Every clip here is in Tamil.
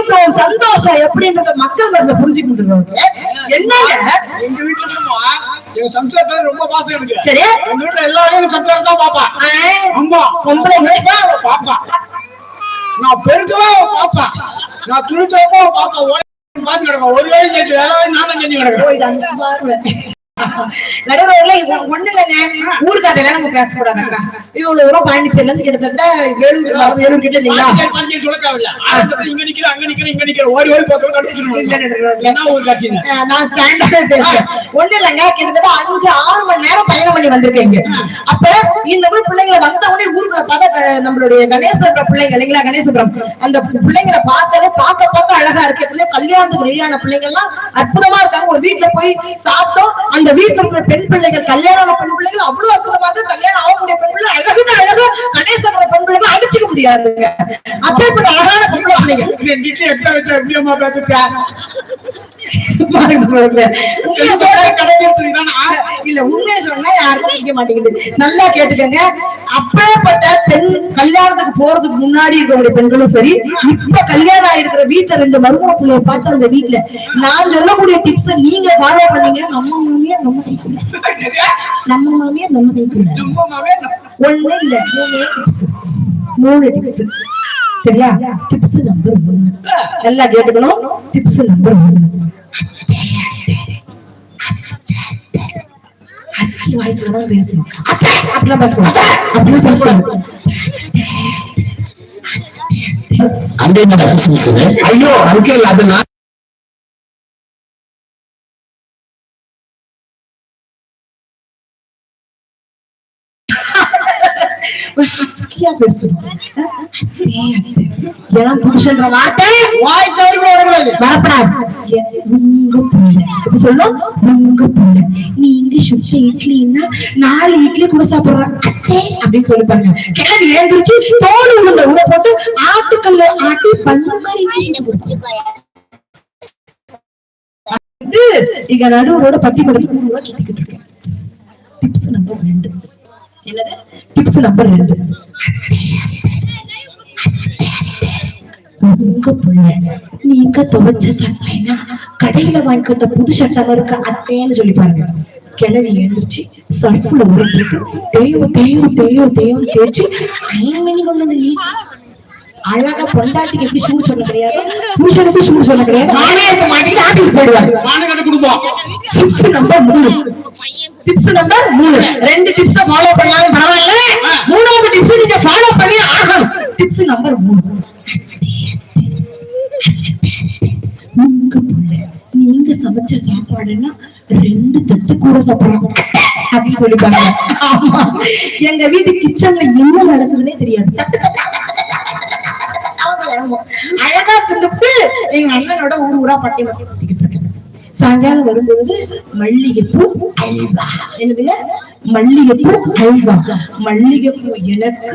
முக்கியத்துவம் சந்தோஷம் எப்படின்றத மக்கள் மனசுல புரிஞ்சுக்கிட்டு இருக்காங்க என்னங்க? எங்க வீட்டுல இருக்குமா எங்க சம்சாரத்துல ரொம்ப பாசம் எனக்கு. சரி. எங்க வீட்டுல எல்லாரும் எங்க சம்சாரம் தான் பாப்பா அம்மா. பொம்பளைங்க. பாப்பா நான் பெருக்கவா பாப்பா நான் துணிச்சவோ பாப்பா பாத்து கிடப்பா ஒரு வேலை செஞ்சு வேலை நானும் செஞ்சு கிடக்கிறேன். நடுவர்கள ஒண்ணு இல்லைங்க. ஊர் கதையில நம்ம பேசக்கூடாது அக்கா இவ்வளவு தூரம் பாண்டிச்சேரில இருந்து கிட்டத்தட்ட எழுபது அறுபது எழுபது கிட்ட. ஆரம்பத்துல இங்க நிக்கிற, அங்க நிக்கிற, இங்க நிக்கிற, ஓடி ஓடி? அஹ் நான் ஸ்டாண்டர்ட் பேசுறேன். ஒண்ணு இல்லைங்க கிட்டத்தட்ட அஞ்சு ஆறு மணி நேரம் பயணம் பண்ணி வந்திருக்கீங்க அப்ப இந்த ஊர் பிள்ளைங்களை வந்த உடனே ஊருக்குள்ள பார்த்தா நம்மளுடைய கணேசபுரம் பிள்ளைங்க இல்லைங்களா கணேசபுரம்? அந்த பிள்ளைங்களை பார்த்தாலே பார்க்க பார்க்க அழகா இருக்கு. இதுல கல்யாணத்துக்கு ரெடியான பிள்ளைங்க எல்லாம் அற்புதமா இருக்காங்க. ஒரு வீட்டுல போய் சாப்பிட்டோம். அந்த வீட்டுல இருக்கிற பெண் பிள்ளைகள் கல்யாணம் பெண் பிள்ளைகள் அவ்வளவு அற்புதமா தான் கல்யாணம் ஆகக்கூடிய பெண் பிள்ளை அழகுன்னு அழகா கணேசபுரம் பெண் பிள்ளைங்க அடிச்சுக்க முடியாதுங்க. அப்பேற்பட்ட அழகான பெண் பிள்ளைங்க. இல்ல உண்மையை சொன்னா யாருக்கும் பிடிக்க மாட்டேங்குது. நல்லா கேட்டுக்கங்க. அப்பேற்பட்ட பெண் கல்யாணத்துக்கு போறதுக்கு முன்னாடி இருக்கக்கூடிய பெண்களும் சரி இப்ப கல்யாணம் ஆயிருக்கிற வீட்டுல ரெண்டு மருமக பிள்ளைய பார்த்து அந்த வீட்டுல நான் சொல்லக்கூடிய டிப்ஸ் நீங்க ஃபாலோ பண்ணீங்க. நம்ம மாமியா நம்ம நம்ம மாமியா நம்ம ஒண்ணு இல்ல. மூணு டிப்ஸ் மூணு டிப்ஸ் சரியா? டிப்ஸ் நம்பர் ஒண்ணு நல்லா கேட்டுக்கணும். டிப்ஸ் நம்பர் ஒண்ணு ஹஸ்கி வாய்ஸ்ல பேசணும் அப்படிலாம் பேசக்கூடாது அப்படிலாம் பேசக்கூடாது அங்கே ஐயோ அங்கிள் அது நான் ஹஸ்கியா பேசணும் ஏன் புருஷன்ற வார்த்தை வாய் தவறி கூட வரக்கூடாது. வரப்படாது. எ- உங்க புள்ள எப்படி சொல்லும்? உங்க புள்ள நீங்க சுட்ட இட்லின்னா நாலு இட்லி கூட சாப்பிடுற அத்தே அப்படின்னு சொல்லி பாருங்க. கிழங்கு எழுந்திருச்சு தோல் உளுந்த போட்டு ஆட்டுக்கல்ல ஆட்டி பண்ண மாதிரி இங்க நடுவரோட பட்டி படுத்து சுத்திக்கிட்டு இருக்கேன். டிப்ஸ் நம்பர் ரெண்டு. என்னது? டிப்ஸ் நம்பர் ரெண்டு. உங்க புள்ள நீங்க துவைச்ச சட்டைனா கடையில வாங்கி வந்த புது சட்டை இருக்க அத்தேன்னு சொல்லி பாருங்க. கிளவி எழுந்திருச்சு சர்ஃப்ல உருட்டிட்டு தேயோ தேயோ தேயோ தேயோ தேய்ச்சி ஐந்து மணி கொண்டு வந்து நீ. அழகா பொண்டாட்டிக்கு எப்படி சூடு சொல்ல கிடையாது? புருஷனுக்கு சூடு சொல்ல கிடையாது. ஆபீஸ் போயிடுவாரு நம்பர் மூணு. டிப்ஸ் நம்பர் மூணு ரெண்டு டிப்ஸ் ஃபாலோ பண்ணாலும் பரவாயில்ல மூணாவது டிப்ஸ் நீங்க ஃபாலோ பண்ணி ஆகணும் டிப்ஸ் நம்பர் மூணு உங்க புள்ள நீங்க சமைச்ச சாப்பாடுன்னா ரெண்டு தட்டு கூட சாப்பிடலாம் அப்படின்னு சொல்லிப்பாங்க ஆமா எங்க வீட்டு கிச்சன்ல என்ன நடக்குதுன்னே தெரியாது. அழகா தின்னுட்டு எங்க அண்ணனோட ஊர் ஊரா பட்டி பட்டி குத்திக்கிட்டு இருக்கேன் சாயங்காலம் வரும்பொழுது மல்லிகைப்பூ அல்வா. என்னதுங்க? மல்லிகைப்பூ அல்வா. மல்லிகைப்பூ எனக்கு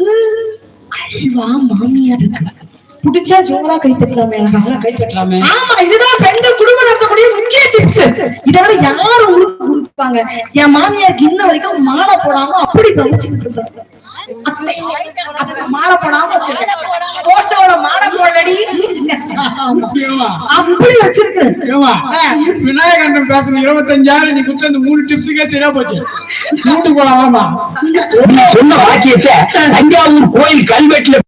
அல்வா மாமியார் இருக்கு பிடிச்சா ஜோரா கை தட்டலாமே அழகா கை தட்டலாமே. ஆமா இதுதான் பெண்கள் குடும்பம் நடத்தக்கூடிய முக்கிய டிப்ஸ் இதை விட யாரும் கொடுப்பாங்க. என் மாமியாருக்கு இன்ன வரைக்கும் மாலை போடாம அப்படி கவனிச்சுக்கிட்டு இருக்காங்க. மாலை போடாம வச்சிருக்கேன். போட்டோட மாலை போடலடி? அப்படி இருபத்தஞ்சாயிரம் நீ குத்த அந்த மூணு டிப்ஸுக்கே சரியா போச்சு. வீட்டுக்கு போலாமா சொன்ன வாக்கியத்தை தஞ்சாவூர் கோயில் கல்வெட்டுல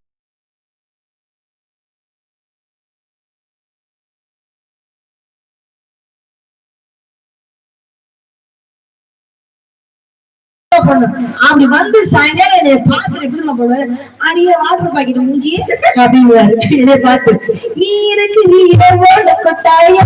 பொண்ணு. அப்படி வந்து சாயங்காலம் என்னைய பார்த்து எப்படி நம்ம பண்ணுவாரு அடிய வாட்டர் பாக்கெட் மூஞ்சியே அப்படின்னு என்னை பார்த்து நீ எனக்கு நீ கொட்டாயா?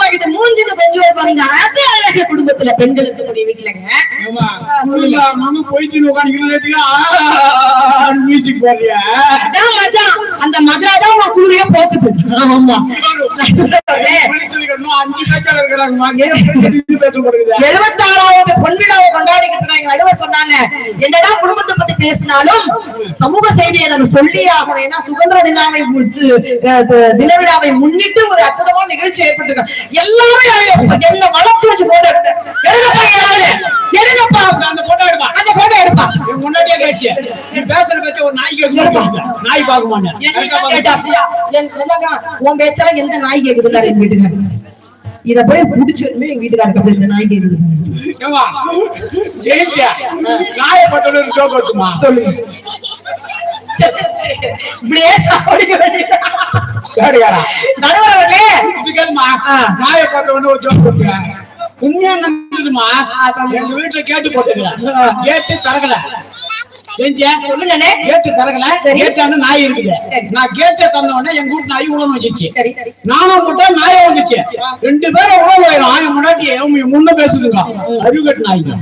பாக்கிட்டு மூஞ்சிக்கு கொஞ்சம் வைப்பாங்க அது அழக குடும்பத்துல பெண்கள் இருக்கக்கூடிய வீட்டுலங்க மாமா போயிட்டு உட்காந்துக்கிறேன் மியூசிக் போடுறியா மஜா. அந்த மஜா தான் உன் குளிரையே போக்குது. ஆமா. எழுபத்தாறாவது பொன்விழாவை கொண்டாடிக்கிட்டு இருக்காங்க. நடுவ சொன்னாங்க. என்னதான் குடும்பத்தை பத்தி பேசினாலும் சமூக செய்தியை நம்ம சொல்லி ஆகணும். ஏன்னா சுதந்திர தினாவை தின விழாவை முன்னிட்டு ஒரு அற்புதமான நிகழ்ச்சி ஏற்பட்டிருக்கு. எல்லாரும். என்ன வளர்ச்சி வச்சு போட்டோ எடுத்து? எடுங்கப்பா யாரு எடுங்கப்பா அந்த போட்டோ எடுப்பா. அந்த போட்டோ எடுப்பா. முன்னாடியே நீ பேசுற பேச்சு ஒரு நாய் அப்படியா? என்- என்னங்க, உன் பேச்செல்லாம் எந்த நாய் கேக்குதுங்க எங்க வீட்டுக்காரர் இத போய் புடிச்சு வந்து எங்க வீட்டுக்காரருக்கு அப்படி இந்த நாய் கேக்குது. நாயை வருத்துமா சொல்லுங்க இப்படியே சாப்பிட வேண்டியது? கேடுகாரா நடுவர் அவர்களே இது கேளுமா? ஆ. நாயை பார்த்த உடனே ஒரு ஜோக் வருத்துறேன் உண்மையா நடந்ததுமா. எங்க வீட்டுல கேட்டு போட்டுக்கிறேன். கேட்டு தரகல செஞ்சேன் சொல்லுங்கண்ணே. கேட்டு சரி. கேட்டான நாய் இருக்குது. நான் கேட்டே தந்த உடனே எங்க வீட்டு நாய் உழவு நானும் விட்டா நாயை வந்துச்சு ரெண்டு பேரும் உழவு ஆயிரும் ஆய முன்னாடி முன்ன பேசுதுங்க? அறிவுகட்டு நாய்ங்க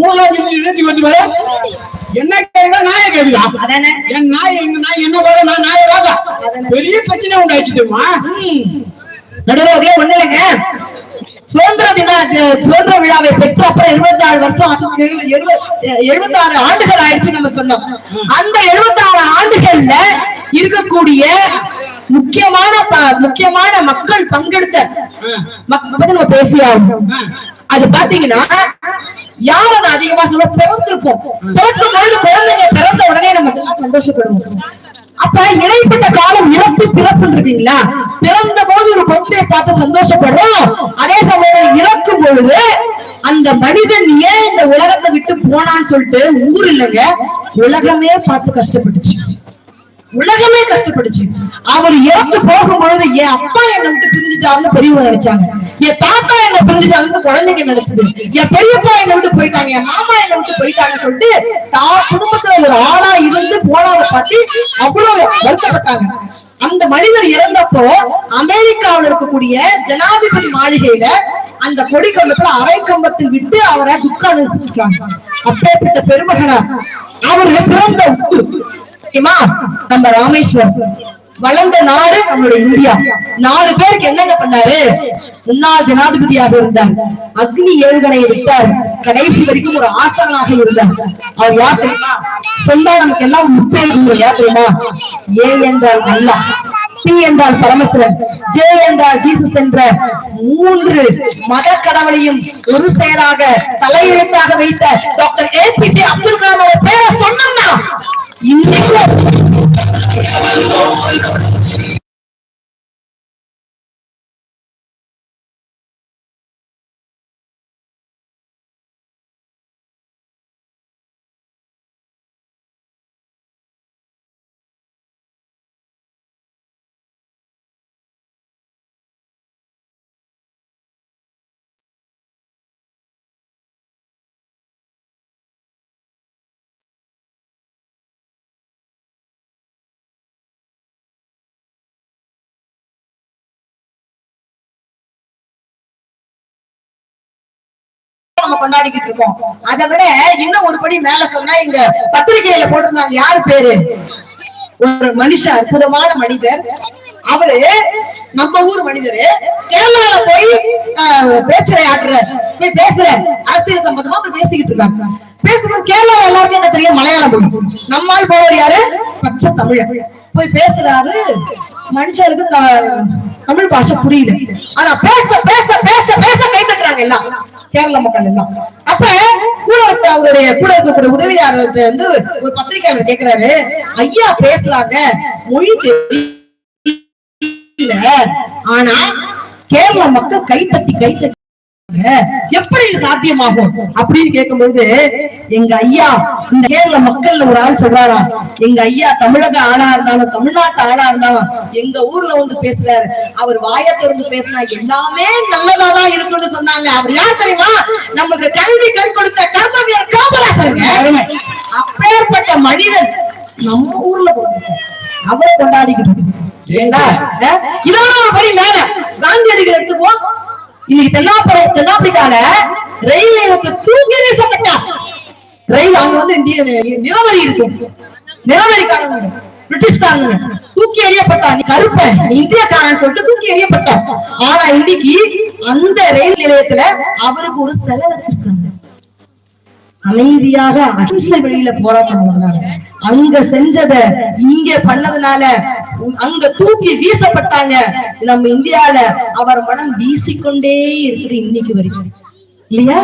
ஊர்ல இழுத்தி வந்து வர என்ன கேக்குதா நாயை கேக்குதா? என் நாய் எங்க நாய் என்ன வர நான் நாயை வாங்க. பெரிய பிரச்சனை ஒண்ணு இல்லைங்க சுதந்திர தின சுதந்திர விழாவை பெற்ற அப்புறம் இருபத்தி ஆறு வருஷம் எழுபத்தி ஆறு ஆண்டுகள் ஆயிடுச்சு நம்ம சொன்னோம். அந்த எழுபத்தி ஆறு ஆண்டுகள்ல இருக்கக்கூடிய முக்கியமான ப- முக்கியமான மக்கள் பங்கெடுத்த மக்~ பத்தி நம்ம பேசியாகும் அது பாத்தீங்கன்னா யார நான் அதிகமா சொல்ல பிறந்திருப்போம். பிறக்கும் பொழுது குழந்தைங்க பிறந்த உடனே நம்ம சந்தோஷப்படுவோம். அப்ப இடைப்பட்ட காலம் இறப்பு பிறப்பு இருக்கீங்களா பிறந்த போது ஒரு குழந்தையை பார்த்து சந்தோஷப்படுறோம். அதே சமயம் இறக்கும் பொழுது அந்த மனிதன் ஏன் இந்த உலகத்தை விட்டு போனான்னு சொல்லிட்டு ஊர் இல்லைங்க உலகமே பார்த்து கஷ்டப்பட்டுச்சு. உலகமே கஷ்டப்பட்டுச்சு. அவர் இறந்து போகும் பொழுது என் அப்பா என்னை விட்டு பிரிஞ்சுட்டாருன்னு பெரியவங்க நினைச்சாங்க. என் தாத்தா என்ன பிரிஞ்சுட்டாருன்னு குழந்தைங்க நினைச்சது. என் பெரியப்பா என்னை விட்டு போயிட்டாங்க. என் மாமா என்னை விட்டு போயிட்டாங்கன்னு சொல்லிட்டு தான் குடும்பத்துல ஒரு ஆளா இருந்து போனதை பத்தி அவ்வளவு வருத்தப்பட்டாங்க. அந்த மனிதர் இறந்தப்போ அமெரிக்காவில் இருக்கக்கூடிய ஜனாதிபதி மாளிகையில அந்த கொடி கம்பத்துல அரை கம்பத்தில் விட்டு அவரை துக்க அனுசரிச்சாங்க அப்பேற்பட்ட பெருமகனார் அவரு பிறந்த உப்பு. தெரியுமா? நம்ம ராமேஸ்வரம். வளர்ந்த நாடு நம்மளுடைய இந்தியா. நாலு பேருக்கு என்னென்ன பண்ணாரு? முன்னாள் ஜனாதிபதியாக இருந்தார். அக்னி ஏவுகணையை விட்டார் கடைசி வரைக்கும் ஒரு ஆசானாக இருந்தார். அவர் யார் தெரியுமா? சொந்தா நமக்கு எல்லாம் ஒரு முத்தேன் யார் தெரியுமா? ஏ என்றால் நல்லா. பி என்றால் பரமசிவன் ஜே என்றால் ஜீசஸ் என்ற மூன்று மத கடவுளையும் ஒரு செயலாக தலையெழுத்தாக வைத்த doctor A P J Abdul Kalam அவர் பேரை சொன்னா இன்னைக்கு கொண்டாடிக்கிட்டு இருக்கோம். அதை விட இன்னும் ஒரு படி மேல சொன்னா இங்க பத்திரிகையில போட்டிருந்தாங்க. யாரு பேரு? ஒரு மனுஷன் அற்புதமான மனிதர். அவரு நம்ம ஊர் மனிதரு. கேரளால போய் ஆஹ், பேச்சுரை ஆட்டுறார் போய் பேசுற அரசியல் சம்பந்தமா போய் பேசிக்கிட்டு இருக்காங்க பேசும்போது கேரளா எல்லாருக்கும் என்ன தெரியும்? மலையாளம் மொழி நம்மால் போவர் யாரு? பச்சை தமிழ போய் பேசுறாரு மனுஷனுக்கு தமிழ் பாஷை புரியல. ஆனா பேச பேச பேச பேச கை தட்டுறாங்க எல்லாம். கேரள மக்கள் எல்லாம். அப்ப கூட அவருடைய கூட இருக்கக்கூடிய உதவியாளர் வந்து ஒரு பத்திரிகையாளர் கேக்குறாரு. ஐயா பேசுறாங்க. மொழி தெரியல. ஆனா கேரள மக்கள் கை தட்டி கை எப்படி இது சாத்தியமாகும்? அப்படின்னு கேட்கும்போது எங்க ஐயா இந்த கேரள மக்கள்ல ஒரு ஆள் சொல்றாரா எங்க ஐயா தமிழக ஆளா இருந்தாலும் தமிழ்நாட்டு ஆளா இருந்தாலும் எங்க ஊர்ல வந்து பேசுறாரு. அவர் வாயை திறந்து பேசினா எல்லாமே நல்லதாதான் இருக்கும்னு சொன்னாங்க. அவர் யார் தெரியுமா? நமக்கு கல்வி கண் கொடுத்த கர்த்தவியர் காமராசருங்க அப்பேற்பட்ட மனிதன் நம்ம ஊர்ல. அவரை கொண்டாடிக்கிட்டு இதோட ஒரு படி மேல. காந்தியடிகள் எடுத்துக்குவோம். இன்னைக்கு தென்னாப்பிர தென்னாப்பிரிக்கால ரயில் நிலையத்தை தூங்கி வீசப்பட்டார் ரயில் அங்க வந்து இந்திய நிலவரி இருக்கு. நிலவரிக்காரங்க பிரிட்டிஷ்காரங்க தூக்கி எறியப்பட்டா. நீ கருப்ப நீ இந்தியக்காரன் சொல்லிட்டு தூக்கி எறியப்பட்ட. ஆனா இன்னைக்கு அந்த ரயில் நிலையத்துல அவருக்கு ஒரு சிலை வச்சிருக்காங்க. அமைதியாக அகிம்சை வழியில போராட்டம் பண்ணாங்க அங்க செஞ்சத இங்க பண்ணதுனால அங்க தூக்கி வீசப்பட்டாங்க. நம்ம இந்தியால அவர் மனம் வீசிக்கொண்டே இருக்குது இன்னைக்கு வரைக்கும். இல்லையா?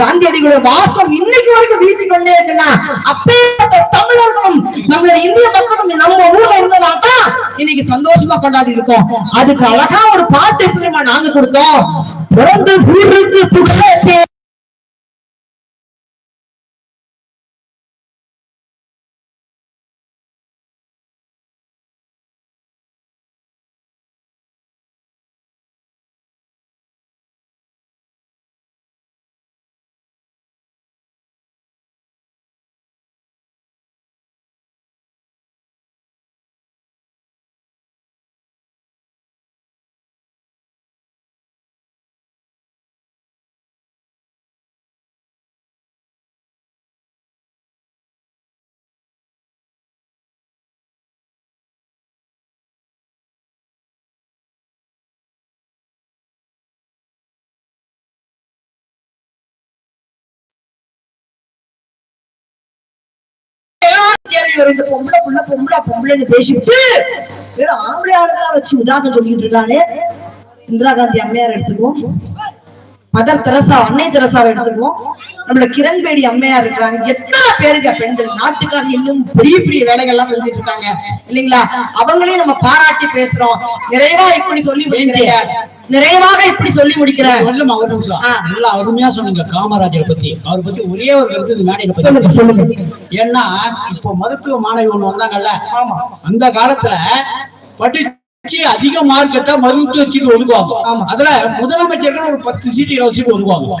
காந்தியடிகளோட வாசம் இன்னைக்கு வரைக்கும் வீசிக்கொண்டே இருக்குன்னா அப்பேற்பட்ட தமிழர்களும் நம்மளுடைய இந்திய மக்களும் நம்ம ஊர்ல இருந்ததா தான் இன்னைக்கு சந்தோஷமா கொண்டாடி இருக்கோம். அதுக்கு அழகா ஒரு பாட்டு திரும்ப நாங்க கொடுத்தோம்? பிறந்து ஊருக்கு புகழே இந்த பொம்பளை புள்ள பொம்பளை பொம்பளைன்னு பேசிட்டு வெறும் ஆம்பளை ஆளுங்களா வச்சு உதாரணம் சொல்லிட்டு இருக்கானே. இந்திரா காந்தி அம்மையார் எடுத்துக்குவோம். மதர் தெரசா அன்னை தெரசாவை எடுத்துக்குவோம். நம்மள கிரண்பேடி அம்மையார் இருக்கிறாங்க. எத்தனை பேருங்க பெண்கள்? நாட்டுக்காக இன்னும் பெரிய பெரிய வேலைகள் எல்லாம் செஞ்சுட்டு இருக்காங்க இல்லைங்களா? அவங்களையும் நம்ம பாராட்டி பேசுறோம். நிறைவா இப்படி சொல்லி முடிக்கிறீங்க. நிறைவாக இப்படி சொல்லி முடிக்கிறேன். சொல்லுமா ஒரு நிமிஷம். நல்லா அருமையா சொன்னீங்க காமராஜரை பத்தி. அவரை பத்தி ஒரே ஒரு கருத்து இந்த மேடையில பத்தி சொல்லுங்க ஏன்னா இப்போ மருத்துவ மாணவி ஒண்ணு வந்தாங்கல்ல அந்த காலத்துல அதிக மார்க் எடுத்தா மருத்துவ சீட்டு ஒதுக்குவாங்க. அதுல முதலமைச்சருக்கு ஒரு பத்து சீட்டு இருபது சீட்டு ஒதுக்குவாங்க.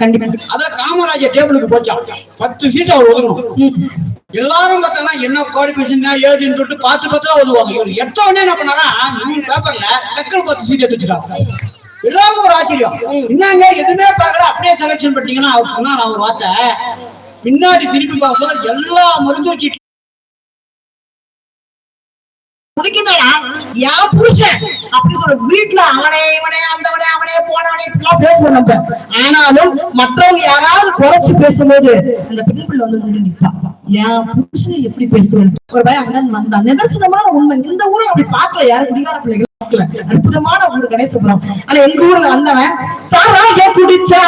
அதுல காமராஜர் டேபிளுக்கு போச்சான் பத்து சீட்டு அவர் ஒதுக்கணும். எல்லாரும் பார்த்தோம்னா என்ன குவாலிஃபிகேஷன் ஏதுன்னு சொல்லிட்டு பார்த்து பார்த்து தான் ஒதுவாங்க இவர் எட்ட உடனே என்ன பண்ணாரா? நூறு பேப்பர்ல டக்குனு பத்து சீட் எடுத்து வச்சுட்டாங்க எல்லாருக்கும் ஒரு ஆச்சரியம். என்னங்க எதுவுமே பார்க்கல அப்படியே செலக்ஷன் பண்ணிட்டீங்கன்னா அவர் சொன்னா நான் ஒரு வார்த்தை. பின்னாடி திருப்பி பார்க்க சொல்ல எல்லா மருத்துவ சீட்டு முடிக்கின்றா என் புருஷன். அப்படின்னு சொல்ற வீட்டுல அவனே இவனே அந்தவனே அவனே போனவனே இப்படிலாம் பேசுவோம் நம்ம. ஆனாலும் மற்றவங்க யாராவது குறைச்சு பேசும்போது அந்த பெண் பிள்ளை வந்து முன்னாடி நிப்பா என் புருஷன் எப்படி பேசுவேன்? ஒரு பையன் அங்க வந்தான். நிதர்சனமான உண்மை. இந்த ஊர்ல அப்படி பார்க்கல யாரும் குடிகார பிள்ளைகள் பார்க்கல. அற்புதமான ஊர் கணேசபுரம் ஆனா எங்க ஊர்ல வந்தவன் சாராய குடிச்சா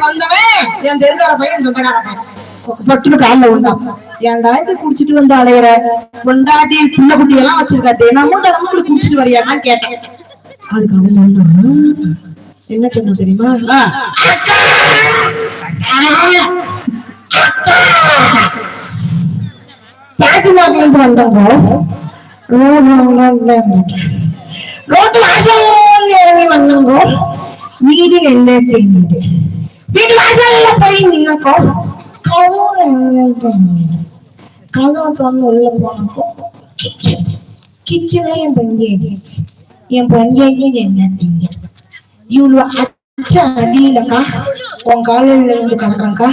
வந்தவன். என் தெருக்கார பையன் சொந்தக்கார பையன் பட்டுன்னு காலில் விழுந்தான் ஏன்டா இப்படி குடிச்சிட்டு வந்து அலையிற? பொண்டாட்டி புள்ள குட்டி எல்லாம் வச்சிருக்கா. தினமும் தினமும் இப்படி குடிச்சிட்டு வரியான்னு கேட்டேன். அதுக்கு அவன் என்ன சொன்ன தெரியுமா? ஆ, தாஜ்மஹால்ல இருந்து வந்தவங்க ரோட்டு வாசல் இறங்கி வந்தவங்க வீடு என்ன வீட்டு வாசல்ல போய் நின்னப்போ கதவு திறந்து உள்ள போனப்போ கிச்சன் கிச்சன்ல என் பஞ்சாயத்து என் பஞ்சாயத்து என்ன திங்க இவ்வளவு அச்ச அடியிலக்கா உன் காலையில இருந்து கிடக்குறக்கா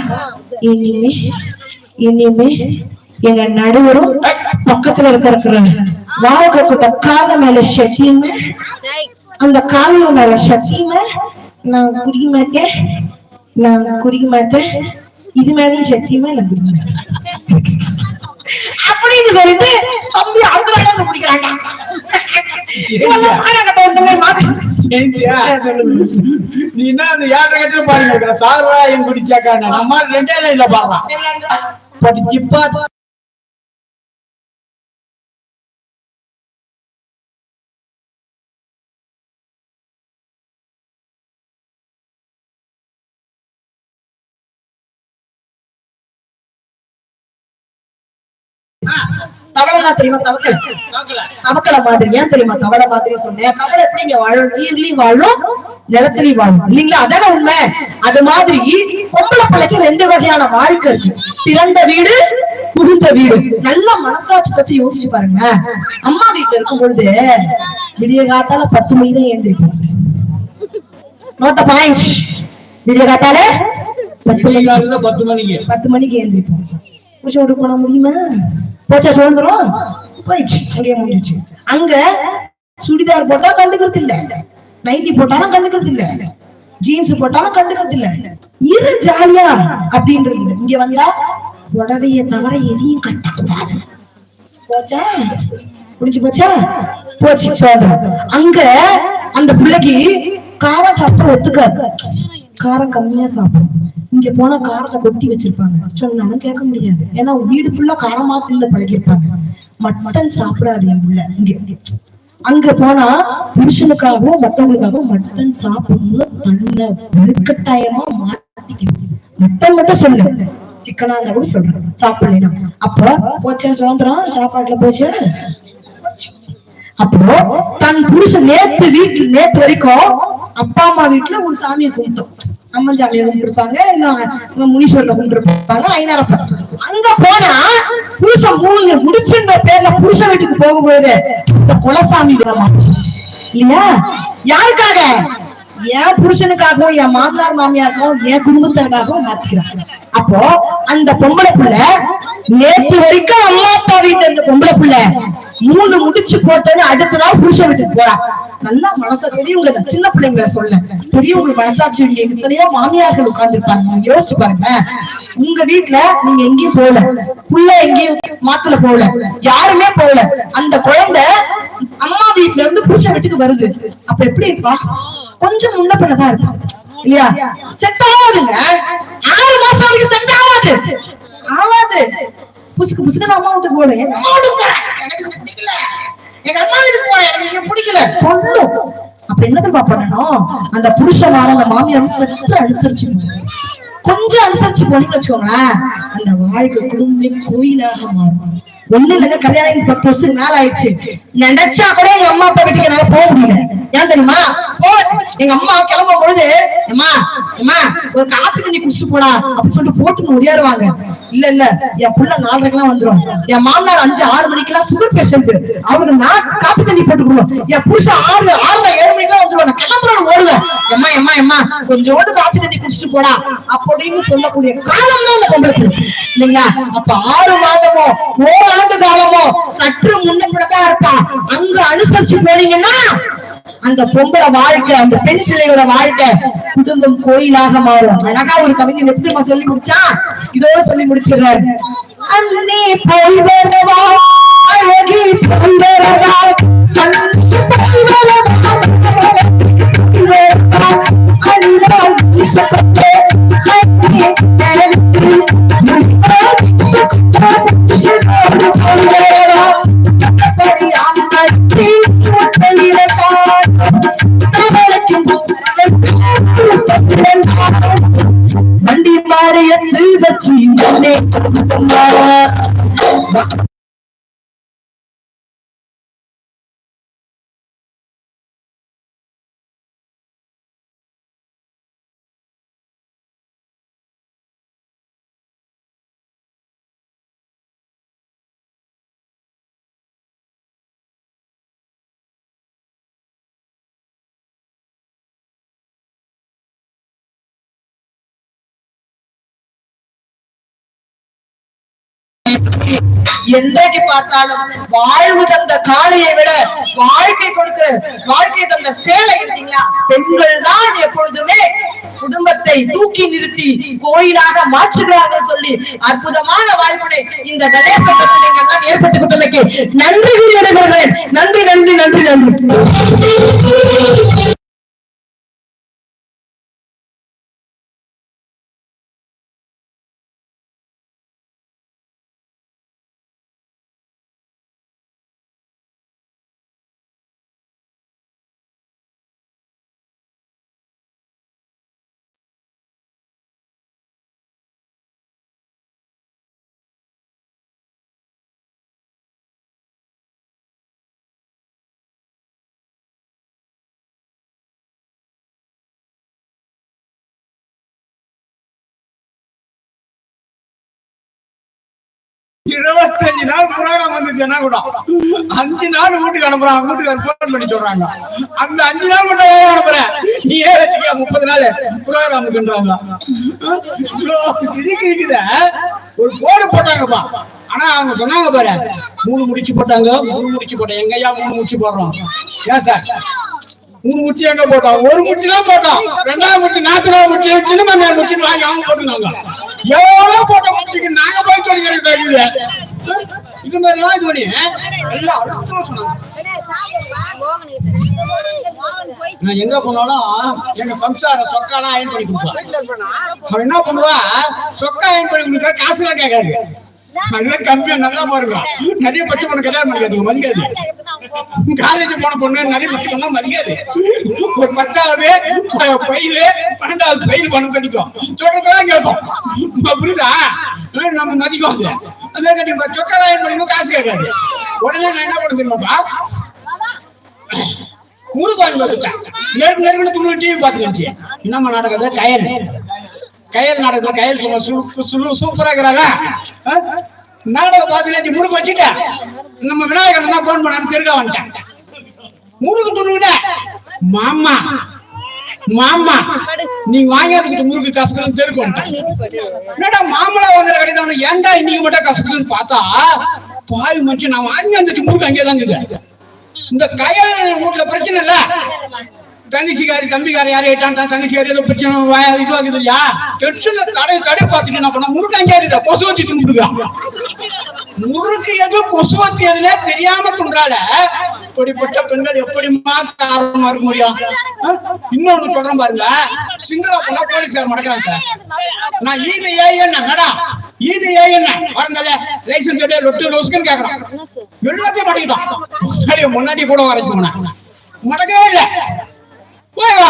இனிமே இனிமே எங்க நடுவரும் பக்கத்துல இருக்க இருக்கிற வாழ்க்கை கால மேல சத்தியமே அந்த கால மேல சத்தியமே நான் மாட்டேன் நான் குடிக்க மாட்டேன். இது மேலயும் சத்தியமா நான் மாட்டேன். அப்படின்னு சொல்லிட்டு தம்பி அடுத்த நாள் வந்து குடிக்கிறாங்க? நீ என்ன அந்த ஏழரை கட்டில பாருங்க சாரா என் குடிச்சாக்கா நம்ம ரெண்டே லைன்ல பாடலாம் படிச்சுப்பா தவளைனா தெரியுமா தவக்கல தவக்கல மாதிரி ஏன் தெரியுமா? தவளை மாதிரி சொன்னேன். தவளை எப்படி இங்க வாழும்? நீர்லயும் வாழும் நிலத்திலயும் வாழும். இல்லைங்களா? அதான உண்மை. அது மாதிரி பொம்பளை பிள்ளைக்கு ரெண்டு வகையான வாழ்க்கை இருக்கு. பிறந்த வீடு புகுந்த வீடு. நல்ல மனசாட்சி பத்தி யோசிச்சு பாருங்க. அம்மா வீட்டுல இருக்கும் பொழுது விடிய காத்தால பத்து மணி தான் ஏந்திரிப்போம் நோட்ட பாயிண்ட் விடிய காத்தால பத்து மணிக்கு. பத்து மணிக்கு போன முடியுமா? போச்சா சுதந்திரம்? போயிடுச்சு. அங்கேயே முடிஞ்சிச்சு அங்க சுடிதார் போட்டா கண்டுக்கிறது இல்ல. நைட்டி போட்டாலும் கண்டுக்கிறது இல்ல. ஜீன்ஸ் போட்டாலும் கண்டுக்கிறது இல்ல. இரு ஜாலியா அப்படின்றது இங்க வந்தா புடவைய தவிர எதையும் கட்டக்கூடாது போச்சா? புரிஞ்சு போச்சா? போச்சு சுதந்திரம் அங்க அந்த பிள்ளைக்கு காரம் சாப்பிட்டு ஒத்துக்காது காரம் கம்மியா சாப்பிடும். இங்க போனா காரத்தை கொட்டி வச்சிருப்பாங்க. சொன்னாலும் கேட்க முடியாது. ஏன்னா வீடு ஃபுல்லா காரமா தில்ல பழகிருப்பாங்க மட்டன் சாப்பிடாது என் உள்ள இங்க அங்க போனா புருஷனுக்காகவும் மத்தவங்களுக்காகவும் மட்டன் சாப்பிடணும். தன்னை வலுக்கட்டாயமா மாத்திக்கிறது மட்டன் மட்டும் சொல்ல. சிக்கனா இருந்தா கூட சொல்றேன். சாப்பிடலாம் அப்ப போச்சா சுதந்திரம். சாப்பாட்டுல போச்சு. அப்போ தன் புருஷன் நேத்து வீட்டுல நேத்து வரைக்கும் அப்பா அம்மா வீட்டுல ஒரு சாமியை கும்பிட்டோம். அம்மன் சாமியை கும்பிட்டுருப்பாங்க இன்னும் முனீஸ்வரில் கும்பிட்டுருப்பாங்க ஐநாரப்ப அங்க போனா புருஷன் மூணு முடிச்சுன்ற பேர்ல புருஷன் வீட்டுக்கு போகும்போது இந்த குலசாமி விடமா இல்லையா? யாருக்காக? என் புருஷனுக்காகவும் என் மாமனார் மாமியாருக்கும் என் குடும்பத்தினருக்காகவும் மாத்திக்கிறாங்க அப்போ அந்த பொம்பளை புள்ள நேத்து வரைக்கும் அம்மா அப்பா வீட்டுல இருந்த பொம்பளை புள்ள மூணு முடிச்சு போட்டேன்னு அடுத்த நாள் புருஷன் வீட்டுக்கு போறா. நல்லா மனசா பெரியவங்க சின்ன பிள்ளைங்களை சொல்ல. பெரியவங்க மனசாட்சி எத்தனையோ மாமியார்கள் உட்கார்ந்துருப்பாங்க. நீங்க யோசிச்சு பாருங்க. உங்க வீட்டுல நீங்க எங்கேயும் போகல. புள்ள எங்கேயும் மாத்துல போகல. யாருமே போகல. அந்த குழந்தை அம்மா வீட்டுல இருந்து புருஷன் வீட்டுக்கு வருது. அப்ப எப்படி இருப்பா? கொஞ்சம் முன்ன பண்ணதான் இருப்பா. இல்லையா? செட் ஆகாதுங்க. ஆறு மாசம் வரைக்கும் செட் ஆகாது. ஆகாது. புசுக்கு புசுக்கு அம்மா வீட்டுக்கு போடு எங்க அம்மா வீட்டுக்கு போறேன் எனக்கு பிடிக்கல. எங்க அம்மா வீட்டுக்கு போறேன் எனக்கு இங்க பிடிக்கல. சொல்லும். அப்ப என்ன தெரியுமா பண்ணணும்? அந்த புருஷ வர அந்த மாமியார் சற்று அனுசரிச்சு கொஞ்சம் அனுசரிச்சு போனீங்கன்னு வச்சுக்கோங்களேன். அந்த வாழ்க்கை குடும்பமே கோயிலாக மாறும். ஒண்ணு இல்லைங்க கல்யாணம் பத்து வருஷத்துக்கு மேல ஆயிடுச்சு. நினைச்சா கூட எங்க அம்மா அப்பா வீட்டுக்கு என்னால போக முடியல. ஏன் தெரியுமா? போ எங்க அம்மா கிளம்பும் பொழுது அம்மா அம்மா ஒரு காப்பி தண்ணி குடிச்சிட்டு போடா அப்படி சொல்லிட்டு போட்டு ஓடியாருவாங்க. இல்ல இல்ல என் புள்ள நாலரைக்கெல்லாம் வந்துரும். என் மாமனார் அஞ்சு ஆறு மணிக்கெல்லாம் சுகர் பேஷண்ட் அவருக்கு நான் காப்பி தண்ணி போட்டு கொடுவோம் என் புருஷன் ஆறு ஆறு ஏழு மணிக்கெல்லாம் வந்துருவாங்க. நான் கிளம்புறேன் ஓடுவேன். எம்மா எம்மா எம்மா கொஞ்சோண்டு காப்பி தண்ணி குடிச்சிட்டு போடா. அப்போ அப்படின்னு சொல்லக்கூடிய காலம் தான் அந்த பொம்பளை பிள்ளை. இல்லைங்களா? அப்ப ஆறு மாதமோ ஓராண்டு காலமோ சற்று முன்னப்படதான் இருப்பா. அங்க அனுசரிச்சு போனீங்கன்னா அந்த பொம்பளை வாழ்க்கை அந்த பெண் பிள்ளையோட வாழ்க்கை குடும்பம் கோயிலாக மாறும். அழகா ஒரு கவிஞர் எப்படி நம்ம சொல்லி முடிச்சா? இதோட சொல்லி முடிச்சிடுறாரு அன்னே போய் வரவா அழகி போய் வரவா வண்டி மாறியத்து வச்சு என்றைக்கு பார்த்தாலும் வாழ்வு தந்த காளையை விட வாழ்க்கை கொடுக்கிற வாழ்க்கை தந்த சேலை இருக்கீங்களா பெண்கள் தான் எப்பொழுதுமே குடும்பத்தை தூக்கி நிறுத்தி கோயிலாக மாற்றுகிறார்கள் சொல்லி அற்புதமான வாய்ப்பினை இந்த கணேச பிரச்சனைகள் ஏற்பட்டுக் கொண்டமைக்கு நன்றி விடுகிறேன் நன்றி நன்றி நன்றி நன்றி. இருபத்தஞ்சு நாள் புரோகிராம் வந்துச்சுன்னா கூட? அஞ்சு நாள் வீட்டுக்கு அனுப்புறான் வீட்டுக்கு போன் பண்ணி சொல்றாங்க. அந்த அஞ்சு நாள் மட்டும் அனுப்புறேன். நீ ஏன் வச்சுக்க முப்பது நாள்? புரோகிராமுக்குன்றாங்க இவ்வளோ இதுக்கு இருக்குத ஒரு போர்டு போட்டாங்கப்பா. ஆனா அவங்க சொன்னாங்க பாரு மூணு முடிச்சு போட்டாங்க மூணு முடிச்சு போட்டேன். எங்கய்யா மூணு முடிச்சு போடுறோம்? ஏன் சார்? மூணு முச்சி எங்க போட்டோம் ஒரு முச்சி தான் போட்டோம் ரெண்டாவது முச்சி நாத்தனாவது முச்சி சின்ன மேல் முச்சி வாங்கி அவங்க போட்டுருந்தாங்க எவ்வளவு போட்ட முச்சிக்கு நாங்க போய் சொல்லி கிடையாது இது மாதிரி எல்லாம் இது பண்ணி எல்லாம் அடுத்த சொன்னாங்க. எங்க போனாலும் எங்க சம்சார சொக்காலாம் அயன் பண்ணி கொடுப்பான் அவன் என்ன பண்ணுவா? சொக்கா அயன் பண்ணி கொடுக்க காசு எல்லாம் கேட்காது. நல்லா கம்மியா நல்லா பாருங்க. நிறைய பச்சை பொண்ணு கல்யாணம் பண்ணிக்காதுங்க மதிக்காது. காலேஜ் போன பொண்ணு நிறைய பச்சை பொண்ணா மதிக்காது. ஒரு பத்தாவது பையில பன்னெண்டாவது பையில் பணம் கட்டிக்கும். சொல்றதெல்லாம் கேட்கும் புரியுதா? நம்ம மதிக்கும் அது கட்டிப்பா சொக்கா அயன் பண்ணி காசு கேட்காது. உடனே நான் என்ன பண்ண தெரியுமாப்பா முருகன் நெருப்பு நெருப்பு துணி டிவி பார்த்துருந்துச்சு என்னம்மா நாடகம் கயல் கையல் நாடகத்துல கையல் சொல்ல சுழு சூ- சூப்பரா இருக்கிறாங்க. நாடகம் பார்த்துட்டு முருகு வச்சுட்டேன் நம்ம விநாயகர் தான் போன் பண்ண திருக்க வந்துட்டேன். முருகு துணுவிட மாமா மாமா நீங்க வாங்கிட்டு முருகு கசக்குன்னு தெருக்கு வந்துட்டேன். என்னடா மாமலா வாங்குற கடை தான் ஏன்டா இன்னைக்கு மட்டும் கசக்குதுன்னு பார்த்தா பாய் மச்சு நான் வாங்கி வந்துட்டு முருகு அங்கே தான் இருக்குது இந்த கயல் வீட்டுல பிரச்சனை இல்ல. தங்கச்சிக்காரி தம்பிக்காரி யாரும் ஏட்டான் தங்கச்சிக்காரி ஏதோ பிரச்சனை வாயா இதுவாகுது இல்லையா? டென்ஷன்ல கடை கடை பார்த்துட்டு என்ன பண்ண முருகன் கொசு வச்சு துண்டுருக்கான் முறுக்கு எது கொசு வச்சு எதுல தெரியாம துண்டால இப்படிப்பட்ட பெண்கள் எப்படிமா காரணமா இருக்க முடியும்? இன்னொன்னு சொல்றேன் பாருங்க. சிங்களா பண்ணா போலீஸ்கார மடக்கிறாங்க சார். நான் ஈடு ஏன் மேடம் ஈடு ஏன் என்ன? வரந்தல லைசன்ஸ் எடுத்து லொட்டு லொஸ்க்குன்னு கேக்குறான். எல்லாத்தையும் மடக்கிட்டான். முன்னாடி முன்னாடி கூட வரைக்கும் மடக்கவே இல்லை. போய் வா.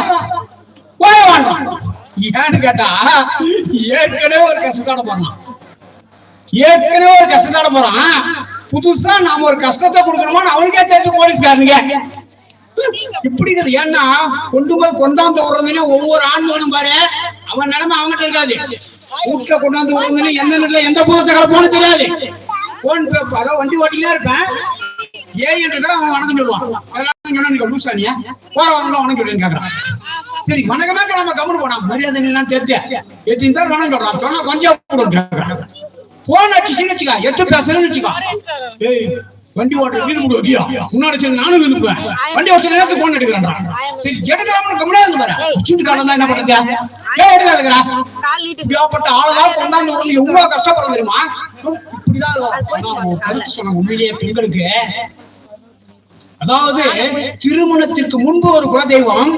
போய் வாங்க ஏன்னு கேட்டா ஏற்கனவே ஒரு கஷ்டத்தோட போறான். ஏற்கனவே ஒரு கஷ்டத்தோட போறான். புதுசா நாம ஒரு கஷ்டத்தை கொடுக்கணுமா அவனுக்கே தெரிஞ்சு போலீஸ்காரனுங்க. இப்படி இருக்குது. ஏன்னா கொண்டு போய் கொண்டாந்து விடுறதுன்னு ஒவ்வொரு ஆண்மனும் பாரு அவன் நிலைமை அவன்கிட்ட இருக்காது வீட்டுல கொண்டாந்து விடுறதுன்னு எந்த நேரத்துல எந்த பூதத்தை போன தெரியாது. போன் பே அதாவது வண்டி ஓட்டிலே இருப்பேன். ஏன்றத அவன் வணக்கம் விடுவான் போற வரணும் வணக்கம் சொல்லுன்னு சரி வணக்கமே நம்ம கம்முனு மரியாதை எல்லாம் தெரிஞ்ச எத்தனை பேர் வணக்கம் சொல்றான் சொன்னா கொஞ்சம் போன் அடிச்சுன்னு வச்சுக்கா எத்து வச்சுக்கா. ஏய் வண்டி வீடு வைக்கியா? முன்னாடி சரி நானும் இருப்பேன் வண்டி ஓட்ட நேரத்துக்கு போன் எடுக்கிறான்டா. சரி எடுக்கிறாமனு கம்முனே இருந்து பாரு. சிண்டு காலம் தான் என்ன பண்ணுறது ஏன் எடுக்காதுக்கிறா இப்படியாப்பட்ட கொண்டாந்து எவ்வளவு கஷ்டப்படுறது தெரியுமா? இப்படிதான் சொன்னாங்க உண்மையிலேயே பெண்களுக்கு அதாவது திருமணத்திற்கு முன்பு ஒரு குலதெய்வம்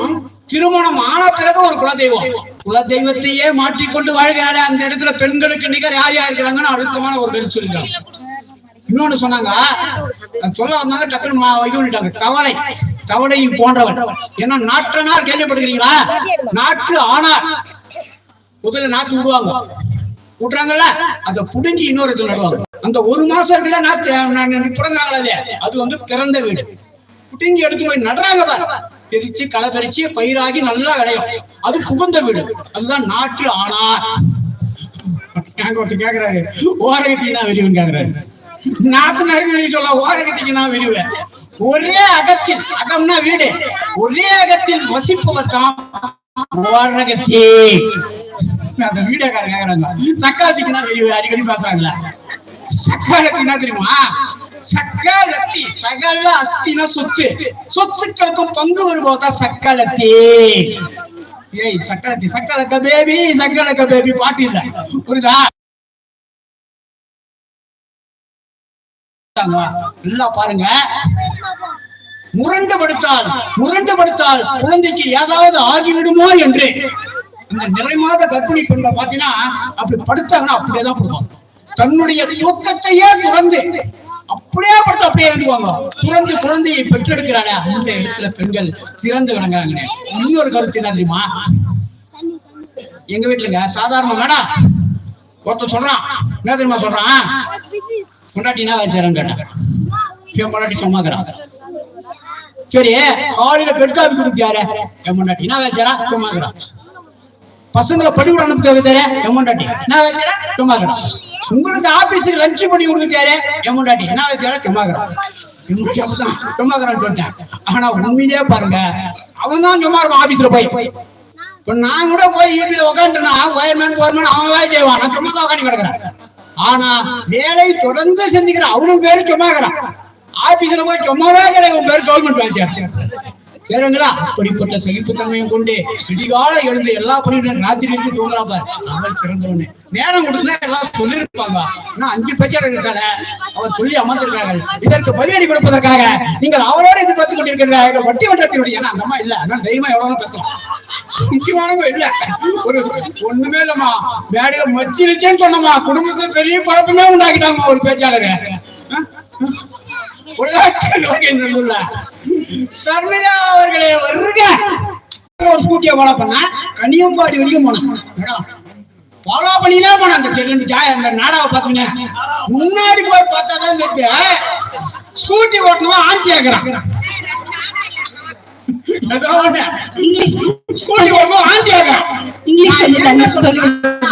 திருமணம் ஆன பிறகு ஒரு குலதெய்வம். குலதெய்வத்தையே மாற்றிக்கொண்டு வாழ்கிறாரு அந்த இடத்துல பெண்களுக்கு நிகர் யார் யார் இருக்கிறாங்கன்னு அழுத்தமான ஒரு கருத்து சொல்லிருக்காங்க இன்னொன்னு சொன்னாங்க சொல்ல வந்தாங்க டக்குனு இது பண்ணிட்டாங்க. தவளை தவளை போன்றவன். ஏன்னா நாற்றனார் கேள்விப்படுகிறீங்களா? நாற்று ஆனார். முதல்ல நாத்து விடுவாங்க. விட்டுறாங்கல்ல அதை புடுங்கி இன்னொரு இடத்துல நடுவாங்க. அந்த ஒரு மாசம் இருக்குல்ல நான் பிறந்தாங்களே அது வந்து பிறந்த வீடு. புடுங்கி எடுத்து போய் நடுறாங்க தெரிச்சு களை பறிச்சு பயிராகி நல்லா விளையும். அது புகுந்த வீடு. அதுதான் நாற்று ஆனா. ஒருத்தர் கேக்குறாரு ஓரகத்தீங்கன்னா விரிவன் கேக்குறாரு நாத்து நறுக்கு சொல்ல ஓரகத்தீங்கன்னா விரிவேன் ஒரே அகத்தில் அகம்னா வீடு. ஒரே அகத்தில் வசிப்பவர் தான் ஓரகத்தே. அந்த வீடியோக்காரங்க கேக்குறாங்க சக்காலத்திக்குன்னா விரிவு அடிக்கடி பேசுறாங்களா சக்காலத்தினா தெரியுமா? சக்காலத்தி சகல அஸ்தினா சொத்து. சொத்துக்களுக்கும் பங்கு வருவோதா சக்காலத்தி ஏய் சக்காலத்தி சக்காலக்க பேபி சக்காலக்க பேபி பாட்டு இல்ல. புரியுதா? நல்லா பாருங்க. முரண்டு படுத்தால் முரண்டு படுத்தால் குழந்தைக்கு ஏதாவது ஆகிவிடுமோ என்று. அந்த நிறைமாத கர்ப்பிணி பெண்களை பாத்தீங்கன்னா அப்படி படுத்தாங்கன்னா அப்படியேதான் படுவாங்க தன்னுடைய தூக்கத்தையே துறந்து அப்படியே படுத்து அப்படியே எழுதுவாங்க. துறந்து குழந்தையை பெற்றெடுக்கிறானே அந்த இடத்துல பெண்கள் சிறந்து விளங்குறாங்க இன்னொரு கருத்து என்ன தெரியுமா? எங்க வீட்டுலங்க சாதாரண மேடம் ஒருத்தன் சொல்றான். என்ன தெரியுமா சொல்றான்? பொண்டாட்டினா வச்சாரன்னு கேட்டான் என் பொண்டாட்டி சும்மாக்குறான் சரி காலையில பெட்காபி குடிக்காரு என் பொண்டாட்டி. நான் வச்சாரா சும்மாக்குறான் பசங்களை பள்ளிக்கூடம் அனுப்ப தேவை என் பொண்டாட்டி. நான் வச்சாரா சும்மாக்குறான் உங்களுக்கு ஆபீஸுக்கு லஞ்ச் பண்ணி கொடுத்தாரு என் முன்னாடி என்ன வச்சாரா சும்மாகிறான் சும்மாகிறான்னு சொல்லிட்டேன். ஆனா உண்மையிலே பாருங்க அவன் தான் சும்மா இருப்பான் ஆபீஸ்ல போய். இப்ப நான் கூட போய் யூபியில உட்காந்துனா ஒயர்மேன் போர்மேன் அவன் வேலை செய்வான். நான் சும்மா தான் உட்காந்து கிடக்குறேன். ஆனா வேலை தொடர்ந்து செஞ்சுக்கிற அவனுக்கு பேரு சும்மாகிறான் ஆபீஸ்ல போய் சும்மாவே கிடையாது உன் பேர் கவர்மெண்ட் வேலை சரிங்களா? அப்படிப்பட்ட சகிப்புத்தன்மையும் கொண்டு விடிகால எழுந்து எல்லா பணியும் ராத்திரி இருந்து தூங்குறாப்ப அவர் சிறந்தவனு. நேரம் கொடுத்தா எல்லாம் சொல்லியிருப்பாங்க. ஆனா அஞ்சு பேச்சாளர் இருக்காங்க. அவர் சொல்லி அமர்ந்திருக்காங்க இதற்கு பதிலடி கொடுப்பதற்காக நீங்கள் அவரோட எதிர்பார்த்து பார்த்து வட்டி மன்றத்தினுடைய ஏன்னா அந்த அம்மா இல்ல. அதனால தைரியமா எவ்வளவு பேசலாம். முக்கியமானவங்க இல்ல. ஒரு ஒண்ணுமே இல்லம்மா. மேடையில மச்சிருச்சேன்னு சொன்னம்மா. குடும்பத்துல பெரிய குழப்பமே உண்டாக்கிட்டாங்க ஒரு பேச்சாளர். உள்ளாட்சி நோக்கி சர்மிளா அவர்களே வருக. ஒரு ஸ்கூட்டியை ஃபாலோ பண்ண கன்னியம்பாடி வரைக்கும் போனேன் ஃபாலோ பண்ணிலே போனேன் அந்த ரெண்டு ஜாய் அந்த நாடாவை பார்த்தீங்க முன்னாடி போய் பார்த்தா தான் தெரியுது. ஸ்கூட்டி ஓட்டணும் ஆஞ்சி ஆக்குறான்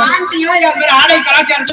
ஆண்டினா ஆடை கலாச்சாரத்தை